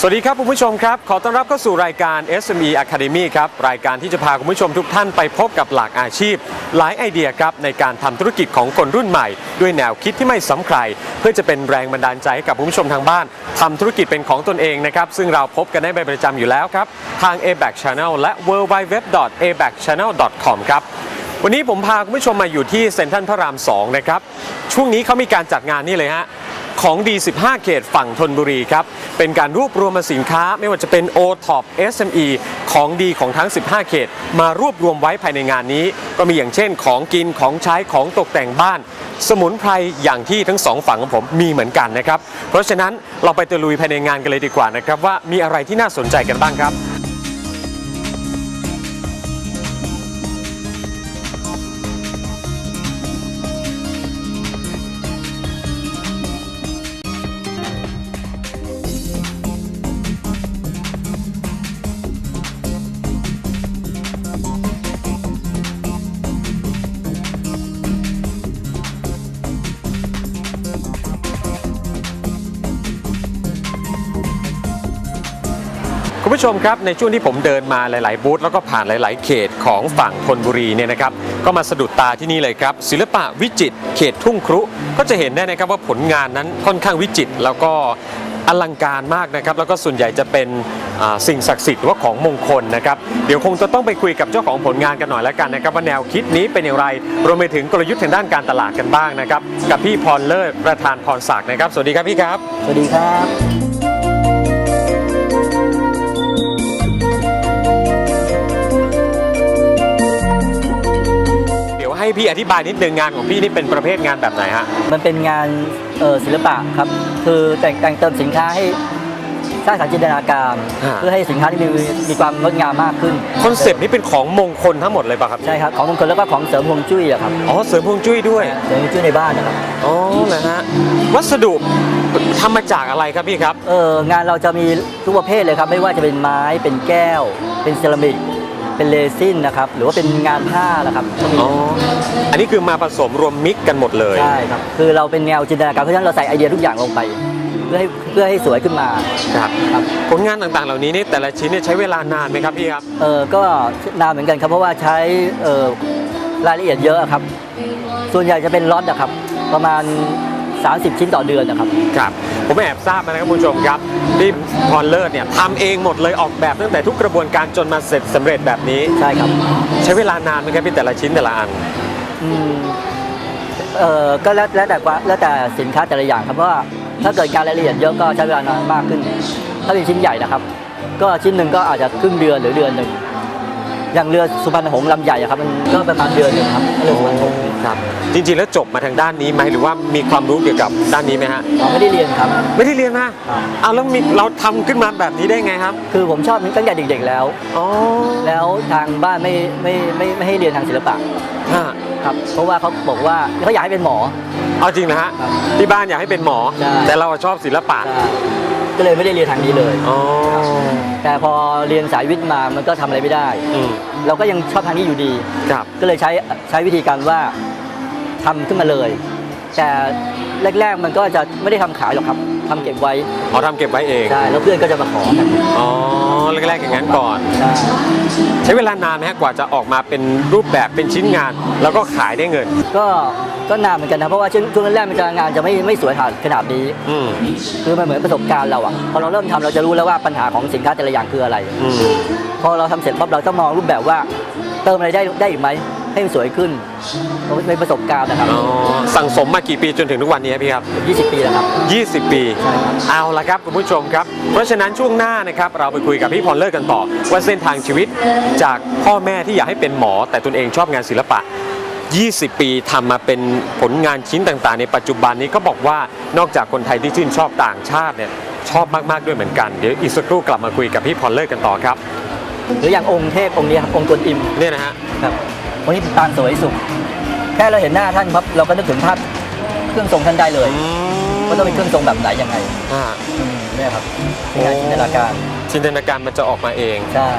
สวัสดีครับคุณผู้ชมครับ ขอต้อนรับเข้าสู่รายการ SME Academy ครับ รายการที่จะพาคุณผู้ชมทุกท่านไปพบกับหลากอาชีพ หลายไอเดียครับ ในการทำธุรกิจของคนรุ่นใหม่ ด้วยแนวคิดที่ไม่ซ้ำใคร เพื่อจะเป็นแรงบันดาลใจให้กับคุณผู้ชมทางบ้านทำธุรกิจเป็นของตนเองนะครับ ซึ่งเราพบกันได้เป็นประจำอยู่แล้วครับ ทาง a b a c Channel และ w w w a b a c c h a n n e l c o m ครับวันนี้ผมพาคุณผู้ชมมาอยู่ที่เซ็นทรัลพระราม2นะครับช่วงนี้เขามีการจัดงานนี่เลยฮะ ของดี 15 เขตฝั่งธนบุรีครับ เป็นการรวบรวมมาสินค้าไม่ว่าจะเป็น o t o p SME ของดีของทั้ง 15 เขต มารวบรวมไว้ภายในงานนี้ ก็มีอย่างเช่น ของกินของใช้ของตกแต่งบ้าน สมุนไพรอย่างที่ทั้งสองฝั่งของผมมีเหมือนกันนะครับ เพราะฉะนั้นเราไปตะลุยภายในงานกันเลยดีกว่านะครับว่ามีอะไรที่น่าสนใจกันบ้างครับ คุณผู้ชมครับในช่วงที่ผมเดินมาหลาย ๆ บูธแล้วก็ผ่านหลาย ๆ เขตของฝั่งธนบุรีเนี่ยนะครับก็มาสะดุดตาที่นี่เลยครับ ศิลปะวิจิตรเขตทุ่งครุก็จะเห็นได้นะครับว่าผลงานนั้นค่อนข้างวิจิตรแล้วก็อลังการมากนะครับ แล้วก็ส่วนใหญ่จะเป็นสิ่งศักดิ์สิทธิ์หรือว่าของมงคลนะครับ เดี๋ยวคงจะต้องไปคุยกับเจ้าของผลงานกันหน่อยแล้วกันนะครับ ว่าแนวคิดนี้เป็นอย่างไร รวมไปถึงกลยุทธ์ทางด้านการตลาดกันบ้างนะครับ กับพี่พรเลิศประธานพรศักดิ์นะครับ สวัสดีครับพี่ครับ สวัสดีครับ พี่อธิบายนิดนึงงานของพี่นี่เป็นประเภทงานแบบไหนฮะ มันเป็นงานศิลปะครับ คือแต่งแต่งเติมสินค้าให้สร้างสรรค์จินตนาการเพื่อให้สินค้าที่มีมีความงดงามมากขึ้นคอนเซปต์นี้เป็นของมงคลทั้งหมดเลยป่ะครับใช่ครับของมงคลแล้วก็ของเสริมฮวงจุ้ยอะครับอ๋อเสริมพวงจุ้ยด้วยเสริมฮวงจุ้ยในบ้านนะครับ อ๋อนะฮะวัสดุทำมาจากอะไรครับพี่ครับ เอองานเราจะมีทุกประเภทเลยครับ ไม่ว่าจะเป็นไม้เป็นแก้ว เป็นเซรามิก เป็นเรซินนะครับหรือว่าเป็นงานผ้านะครับก็มีอ๋ออันนี้คือมาผสมรวมมิกกันหมดเลยใช่ครับคือเราเป็นแนวจินตนาการเพราะฉะนั้นเราใส่ไอเดียทุกอย่างลงไป เพื่อให้เพื่อให้สวยขึ้นมาครับครับผลงานต่างๆ เหล่านี้นี่แต่ละชิ้นเนี่ยใช้เวลานานไหมครับพี่ครับเออก็นานเหมือนกันครับเพราะว่าใช้เออรายละเอียดเยอะครับ ส่วนใหญ่จะเป็นล็อตนะครับ ประมาณ 30 ชิ้นต่อเดือนนะครับ ครับ ผมแอบทราบมานะครับคุณผู้ชมครับที่พรเลิศเนี่ยทำเองหมดเลยออกแบบตั้งแต่ทุกกระบวนการจนมาเสร็จสำเร็จแบบนี้ ใช่ครับ ใช้เวลานานไหมครับพี่แต่ละชิ้นแต่ละอัน อืมเออก็แล้วแล้วแต่ว่าแล้วแต่สินค้าแต่ละอย่างครับเพราะว่าถ้าเกิดการรายละเอียดเยอะก็ใช้เวลานานมากขึ้น ถ้าเป็นชิ้นใหญ่นะครับ ก็ชิ้นหนึ่งก็อาจจะครึ่งเดือนหรือเดือนหนึ่ง อย่างเรือสุพรรณหงส์ลำใหญ่อะครับมันก็ประมาณเดือนหนึ่งครับเรือสุพรรณหงส์ครับจริงๆ แล้วจบมาทางด้านนี้ไหมหรือว่ามีความรู้เกี่ยวกับด้านนี้ไหมฮะเราไม่ได้เรียนครับ ไม่ได้เรียนมาครับ เอาแล้วมีเราทำขึ้นมาแบบนี้ได้ไงครับคือผมชอบตั้งแต่เด็กๆแล้ว อ๋อแล้วทางบ้านไม่ไม่ไม่ไม่ให้เรียนทางศิลปะฮะครับเพราะว่าเขาบอกว่าเขาอยากให้เป็นหมอ เอาจริงนะฮะครับที่บ้านอยากให้เป็นหมอ ใช่ แต่เราชอบศิลปะ ใช่ ก็เลยไม่ได้เรียนทางนี้เลย อ๋อ แต่พอเรียนสายวิทย์มามันก็ทำอะไรไม่ได้ อืมเราก็ยังชอบทางนี้อยู่ดี ครับ ก็เลยใช้ใช้วิธีการว่าทำขึ้นมาเลย แต่แรก ๆ มันก็จะไม่ได้ทำขายหรอกครับ ทำเก็บไว้อ๋อทำเก็บไว้เองใช่แล้วเพื่อนก็จะมาขอกันอ๋อแรกๆอย่างนั้นก่อน ใช่ใช้เวลานานไหมฮะกว่าจะออกมาเป็นรูปแบบเป็นชิ้นงาน แล้วก็ขายได้เงิน ก็ก็นานเหมือนกันนะเพราะว่าช่วงช่วงแรกๆมันจะงานจะไม่ไม่สวยขนาดขนาดนี้ อืม คือมันเหมือนประสบการณ์เราอะพอเราเริ่มทำเราจะรู้แล้วว่าปัญหาของสินค้าแต่ละอย่างคืออะไร อืม พอเราทำเสร็จปั๊บเราต้องมองรูปแบบว่าเติมอะไรได้ได้อีกไหม ให้มันสวยขึ้นเพราะเป็นประสบการณ์นะครับ อ๋อ สั่งสมมากี่ปีจนถึงทุกวันนี้ครับพี่ครับ 20 ปีแล้วครับ 20 ปีใช่ครับเอาละครับคุณผู้ชมครับ เพราะฉะนั้นช่วงหน้านะครับเราไปคุยกับพี่พรเลิศกันต่อ ว่าเส้นทางชีวิตจากพ่อแม่ที่อยากให้เป็นหมอ แต่ตนเองชอบงานศิลปะ 20 ปีทำมาเป็นผลงานชิ้นต่างๆ ในปัจจุบันนี้ก็บอกว่านอกจากคนไทยที่ชื่นชอบต่างชาติเนี่ยชอบมากๆด้วยเหมือนกัน เดี๋ยวอีกสักครู่กลับมาคุยกับพี่พรเลิศกันต่อครับหรืออย่างองค์เทพองค์นี้ครับองค์กวนอิมเนี่ยนะฮะครับอง ค์นี้เป็นปางสวยสุข แค่เราเห็นหน้าท่านครับ เราก็นึกถึงภาพเครื่องทรงท่านได้เลยอืมว่าต้องเป็นเครื่องทรงแบบไหนยังไงอ่าอืมเนี่ยครับเป็นงานจินตนาการ จินตนาการมันจะออกมาเอง ใช่